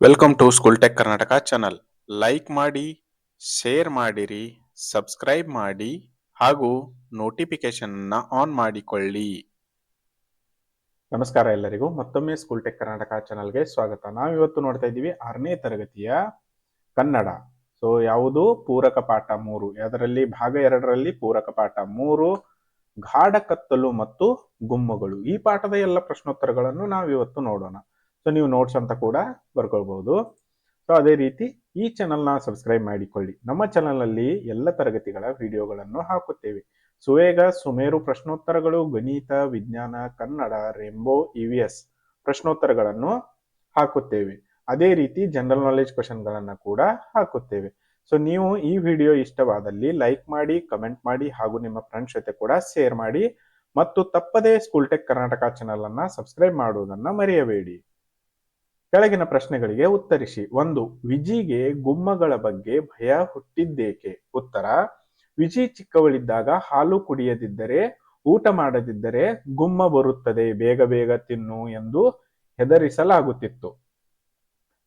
Welcome to school tech Karnataka channel like ಮಾಡಿ share ಮಾಡಿರಿ subscribe ಮಾಡಿ, ಹಾಗೂ ನೋಟಿಫಿಕೇಶನ್ ಆನ್ ಮಾಡಿಕೊಳ್ಳಿ. ನಮಸ್ಕಾರ ಎಲ್ಲರಿಗೂ. ಮತ್ತೊಮ್ಮೆ ಸ್ಕೂಲ್ ಟೆಕ್ ಕರ್ನಾಟಕ ಚಾನಲ್ಗೆ ಸ್ವಾಗತ. ನಾವಿವತ್ತು ನೋಡ್ತಾ ಇದ್ದೀವಿ ಆರನೇ ತರಗತಿಯ ಕನ್ನಡ. ಸೊ ಯಾವುದು? ಪೂರಕ ಪಾಠ ಮೂರು. ಅದರಲ್ಲಿ ಭಾಗ ಎರಡರಲ್ಲಿ ಪೂರಕ ಪಾಠ ಮೂರು. ಗಾಢ ಕತ್ತಲು ಮತ್ತು ಗುಮ್ಮಗಳು. ಈ ಪಾಠದ ಎಲ್ಲ ಪ್ರಶ್ನೋತ್ತರಗಳನ್ನು ನಾವಿವತ್ತು ನೋಡೋಣ. ಸೊ ನೀವು ನೋಟ್ಸ್ ಅಂತ ಕೂಡ ಬರ್ಕೊಳ್ಬಹುದು. ಸೊ ಅದೇ ರೀತಿ ಈ ಚಾನಲ್ನ ಸಬ್ಸ್ಕ್ರೈಬ್ ಮಾಡಿಕೊಳ್ಳಿ. ನಮ್ಮ ಚಾನಲ್ನಲ್ಲಿ ಎಲ್ಲ ತರಗತಿಗಳ ವಿಡಿಯೋಗಳನ್ನು ಹಾಕುತ್ತೇವೆ. ಸುವೇಗ, ಸುಮೇರು, ಪ್ರಶ್ನೋತ್ತರಗಳು, ಗಣಿತ, ವಿಜ್ಞಾನ, ಕನ್ನಡ ರೆಂಬೋ ಇವಿಎಸ್ ಪ್ರಶ್ನೋತ್ತರಗಳನ್ನು ಹಾಕುತ್ತೇವೆ. ಅದೇ ರೀತಿ ಜನರಲ್ ನಾಲೆಜ್ ಕ್ವಶನ್ಗಳನ್ನು ಕೂಡ ಹಾಕುತ್ತೇವೆ. ಸೊ ನೀವು ಈ ವಿಡಿಯೋ ಇಷ್ಟವಾದಲ್ಲಿ ಲೈಕ್ ಮಾಡಿ ಕಮೆಂಟ್ ಮಾಡಿ ಹಾಗೂ ನಿಮ್ಮ ಫ್ರೆಂಡ್ಸ್ ಜೊತೆ ಕೂಡ ಶೇರ್ ಮಾಡಿ ಮತ್ತು ತಪ್ಪದೇ ಸ್ಕೂಲ್ ಟೆಕ್ ಕರ್ನಾಟಕ ಚಾನಲನ್ನು ಸಬ್ಸ್ಕ್ರೈಬ್ ಮಾಡುವುದನ್ನು ಮರೆಯಬೇಡಿ. ಕೆಳಗಿನ ಪ್ರಶ್ನೆಗಳಿಗೆ ಉತ್ತರಿಸಿ. ಒಂದು, ವಿಜಿಗೆ ಗುಮ್ಮಗಳ ಬಗ್ಗೆ ಭಯ ಹುಟ್ಟಿದ್ದೇಕೆ? ಉತ್ತರ, ವಿಜಿ ಚಿಕ್ಕವಳಿದ್ದಾಗ ಹಾಲು ಕುಡಿಯದಿದ್ದರೆ, ಊಟ ಮಾಡದಿದ್ದರೆ ಗುಮ್ಮ ಬರುತ್ತದೆ, ಬೇಗ ಬೇಗ ತಿನ್ನು ಎಂದು ಹೆದರಿಸಲಾಗುತ್ತಿತ್ತು.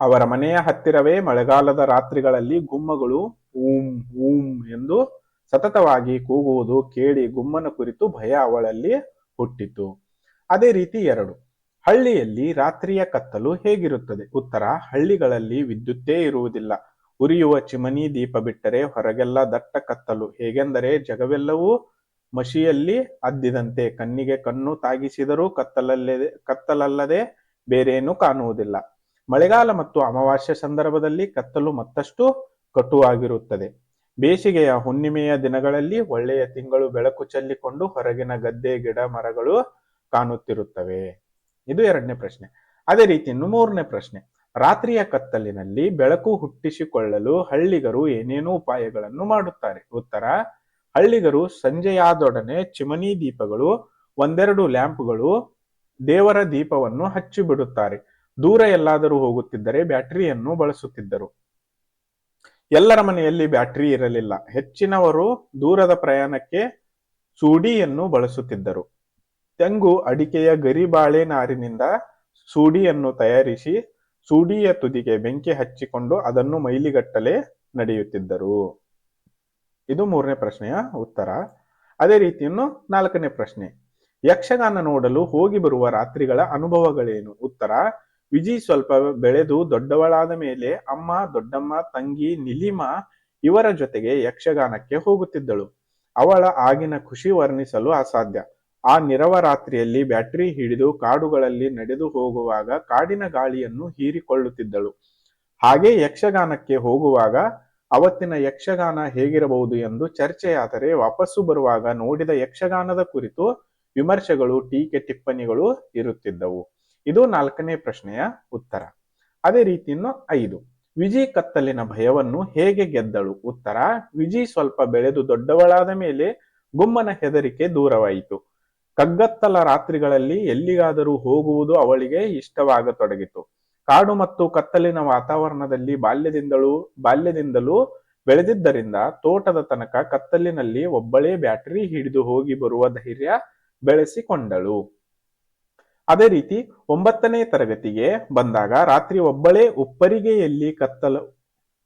ಅವರ ಮನೆಯ ಹತ್ತಿರವೇ ಮಳೆಗಾಲದ ರಾತ್ರಿಗಳಲ್ಲಿ ಗುಮ್ಮಗಳು ಊಂ ಊಂ ಎಂದು ಸತತವಾಗಿ ಕೂಗುವುದು ಕೇಳಿ ಗುಮ್ಮನ ಕುರಿತು ಭಯ ಅವಳಲ್ಲಿ ಹುಟ್ಟಿತು ಅದೇ ರೀತಿ ಎರಡು ಹಳ್ಳಿಯಲ್ಲಿ ರಾತ್ರಿಯ ಕತ್ತಲು ಹೇಗಿರುತ್ತದೆ? ಉತ್ತರ, ಹಳ್ಳಿಗಳಲ್ಲಿ ವಿದ್ಯುತ್ತೇ ಇರುವುದಿಲ್ಲ. ಉರಿಯುವ ಚಿಮನಿ ದೀಪ ಬಿಟ್ಟರೆ ಹೊರಗೆಲ್ಲ ದಟ್ಟ ಕತ್ತಲು. ಹೇಗೆಂದರೆ ಜಗವೆಲ್ಲವೂ ಮಶಿಯಲ್ಲಿ ಅದ್ದಿದಂತೆ. ಕಣ್ಣಿಗೆ ಕಣ್ಣು ತಾಗಿಸಿದರೂ ಕತ್ತಲಲ್ಲದೆ ಕತ್ತಲಲ್ಲದೆ ಬೇರೇನೂ ಕಾಣುವುದಿಲ್ಲ. ಮಳೆಗಾಲ ಮತ್ತು ಅಮಾವಾಸ್ಯ ಸಂದರ್ಭದಲ್ಲಿ ಕತ್ತಲು ಮತ್ತಷ್ಟು ಕಟುವಾಗಿರುತ್ತದೆ. ಬೇಸಿಗೆಯ ಹುಣ್ಣಿಮೆಯ ದಿನಗಳಲ್ಲಿ ಒಳ್ಳೆಯ ತಿಂಗಳು ಬೆಳಕು ಚೆಲ್ಲಿಕೊಂಡು ಹೊರಗಿನ ಗದ್ದೆ, ಗಿಡ, ಮರಗಳು ಕಾಣುತ್ತಿರುತ್ತವೆ. ಇದು ಎರಡನೇ ಪ್ರಶ್ನೆ. ಅದೇ ರೀತಿ ಮೂರನೇ ಪ್ರಶ್ನೆ. ರಾತ್ರಿಯ ಕತ್ತಲಿನಲ್ಲಿ ಬೆಳಕು ಹುಟ್ಟಿಸಿಕೊಳ್ಳಲು ಹಳ್ಳಿಗರು ಏನೇನು ಉಪಾಯಗಳನ್ನು ಮಾಡುತ್ತಾರೆ? ಉತ್ತರ, ಹಳ್ಳಿಗರು ಸಂಜೆಯಾದೊಡನೆ ಚಿಮನಿ ದೀಪಗಳು, ಒಂದೆರಡು ಲ್ಯಾಂಪ್ಗಳು, ದೇವರ ದೀಪವನ್ನು ಹಚ್ಚಿ ಬಿಡುತ್ತಾರೆ ದೂರ ಎಲ್ಲಾದರೂ ಹೋಗುತ್ತಿದ್ದರೆ ಬ್ಯಾಟರಿಯನ್ನು ಬಳಸುತ್ತಿದ್ದರು. ಎಲ್ಲರ ಮನೆಯಲ್ಲಿ ಬ್ಯಾಟರಿ ಇರಲಿಲ್ಲ. ಹೆಚ್ಚಿನವರು ದೂರದ ಪ್ರಯಾಣಕ್ಕೆ ಸೂಡಿಯನ್ನು ಬಳಸುತ್ತಿದ್ದರು. ತೆಂಗು ಅಡಿಕೆಯ ಗರಿಬಾಳೆ ನಾರಿನಿಂದ ಸೂಡಿಯನ್ನು ತಯಾರಿಸಿ ಸೂಡಿಯ ತುದಿಗೆ ಬೆಂಕಿ ಹಚ್ಚಿಕೊಂಡು ಅದನ್ನು ಮೈಲಿಗಟ್ಟಲೆ ನಡೆಯುತ್ತಿದ್ದರು. ಇದು ಮೂರನೇ ಪ್ರಶ್ನೆಯ ಉತ್ತರ. ಅದೇ ರೀತಿಯನ್ನು ನಾಲ್ಕನೇ ಪ್ರಶ್ನೆ. ಯಕ್ಷಗಾನ ನೋಡಲು ಹೋಗಿ ಬರುವ ರಾತ್ರಿಗಳ ಅನುಭವಗಳೇನು? ಉತ್ತರ, ವಿಜಿ ಸ್ವಲ್ಪ ಬೆಳೆದು ದೊಡ್ಡವಳಾದ ಮೇಲೆ ಅಮ್ಮ, ದೊಡ್ಡಮ್ಮ, ತಂಗಿ, ನಿಲಿಮ ಇವರ ಜೊತೆಗೆ ಯಕ್ಷಗಾನಕ್ಕೆ ಹೋಗುತ್ತಿದ್ದಳು. ಅವಳ ಆಗಿನ ಖುಷಿ ವರ್ಣಿಸಲು ಅಸಾಧ್ಯ. ಆ ನಿರವರಾತ್ರಿಯಲ್ಲಿ ಬ್ಯಾಟರಿ ಹಿಡಿದು ಕಾಡುಗಳಲ್ಲಿ ನಡೆದು ಹೋಗುವಾಗ ಕಾಡಿನ ಗಾಳಿಯನ್ನು ಹೀರಿಕೊಳ್ಳುತ್ತಿದ್ದಳು. ಹಾಗೆ ಯಕ್ಷಗಾನಕ್ಕೆ ಹೋಗುವಾಗ ಅವತ್ತಿನ ಯಕ್ಷಗಾನ ಹೇಗಿರಬಹುದು ಎಂದು ಚರ್ಚೆಯಾದರೆ ವಾಪಸ್ಸು ಬರುವಾಗ ನೋಡಿದ ಯಕ್ಷಗಾನದ ಕುರಿತು ವಿಮರ್ಶೆಗಳು, ಟೀಕೆ, ಟಿಪ್ಪಣಿಗಳು ಇರುತ್ತಿದ್ದವು. ಇದು ನಾಲ್ಕನೇ ಪ್ರಶ್ನೆಯ ಉತ್ತರ. ಅದೇ ರೀತಿ ಇನ್ನು ಐದು. ವಿಜಿ ಕತ್ತಲಿನ ಭಯವನ್ನು ಹೇಗೆ ಗೆದ್ದಳು? ಉತ್ತರ, ವಿಜಿ ಸ್ವಲ್ಪ ಬೆಳೆದು ದೊಡ್ಡವಳಾದ ಮೇಲೆ ಗುಮ್ಮನ ಹೆದರಿಕೆ ದೂರವಾಯಿತು. ಕಗ್ಗತ್ತಲ ರಾತ್ರಿಗಳಲ್ಲಿ ಎಲ್ಲಿಗಾದರೂ ಹೋಗುವುದು ಅವಳಿಗೆ ಇಷ್ಟವಾಗತೊಡಗಿತು. ಕಾಡು ಮತ್ತು ಕತ್ತಲಿನ ವಾತಾವರಣದಲ್ಲಿ ಬಾಲ್ಯದಿಂದಲೂ ಬಾಲ್ಯದಿಂದಲೂ ಬೆಳೆದಿದ್ದರಿಂದ ತೋಟದ ತನಕ ಕತ್ತಲಿನಲ್ಲಿ ಒಬ್ಬಳೇ ಬ್ಯಾಟರಿ ಹಿಡಿದು ಹೋಗಿ ಬರುವ ಧೈರ್ಯ ಬೆಳೆಸಿಕೊಂಡಳು. ಅದೇ ರೀತಿ ಒಂಬತ್ತನೇ ತರಗತಿಗೆ ಬಂದಾಗ ರಾತ್ರಿ ಒಬ್ಬಳೇ ಉಪ್ಪರಿಗೆಯಲ್ಲಿ ಕತ್ತಲ,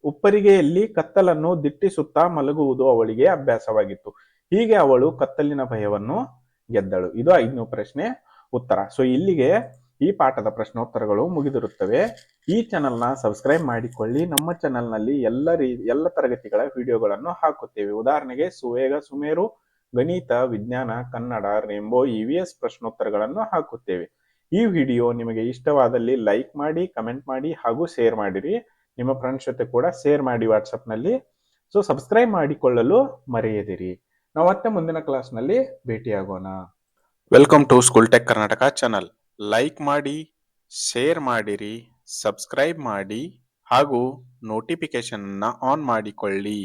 ಉಪ್ಪರಿಗೆಯಲ್ಲಿ ಕತ್ತಲನ್ನು ದಿಟ್ಟಿಸುತ್ತಾ ಮಲಗುವುದು ಅವಳಿಗೆ ಅಭ್ಯಾಸವಾಗಿತ್ತು. ಹೀಗೆ ಅವಳು ಕತ್ತಲಿನ ಭಯವನ್ನು ಗೆದ್ದಳು. ಇದು ಐದನೇ ಪ್ರಶ್ನೆ ಉತ್ತರ. ಸೊ ಇಲ್ಲಿಗೆ ಈ ಪಾಠದ ಪ್ರಶ್ನೋತ್ತರಗಳು ಮುಗಿದಿರುತ್ತವೆ. ಈ ಚಾನಲ್ನ ಸಬ್ಸ್ಕ್ರೈಬ್ ಮಾಡಿಕೊಳ್ಳಿ. ನಮ್ಮ ಚಾನಲ್ನಲ್ಲಿ ಎಲ್ಲ ರೀ, ಎಲ್ಲ ತರಗತಿಗಳ ವಿಡಿಯೋಗಳನ್ನು ಹಾಕುತ್ತೇವೆ. ಉದಾಹರಣೆಗೆ ಸುವೇಗ ಸುಮೇರು, ಗಣಿತ, ವಿಜ್ಞಾನ, ಕನ್ನಡ ರೇಂಬೋ ಇವಿಎಸ್ ಪ್ರಶ್ನೋತ್ತರಗಳನ್ನು ಹಾಕುತ್ತೇವೆ. ಈ ವಿಡಿಯೋ ನಿಮಗೆ ಇಷ್ಟವಾದಲ್ಲಿ ಲೈಕ್ ಮಾಡಿ ಕಮೆಂಟ್ ಮಾಡಿ, ಹಾಗೂ ಶೇರ್ ಮಾಡಿರಿ. ನಿಮ್ಮ ಫ್ರೆಂಡ್ಸ್ ಜೊತೆ ಕೂಡ ಶೇರ್ ಮಾಡಿ ವಾಟ್ಸಪ್ನಲ್ಲಿ ಸೊ ಸಬ್ಸ್ಕ್ರೈಬ್ ಮಾಡಿಕೊಳ್ಳಲು ಮರೆಯದಿರಿ. ನಾವು ಮತ್ತೆ ಮುಂದಿನ ಕ್ಲಾಸ್ನಲ್ಲಿ ಭೇಟಿಯಾಗೋಣ. Welcome to school tech Karnataka channel like ಮಾಡಿ ಶೇರ್ ಮಾಡಿರಿ ಸಬ್ಸ್ಕ್ರೈಬ್ ಮಾಡಿ ಹಾಗೂ ನೋಟಿಫಿಕೇಶನ್ ಅನ್ನ ಆನ್ ಮಾಡಿಕೊಳ್ಳಿ.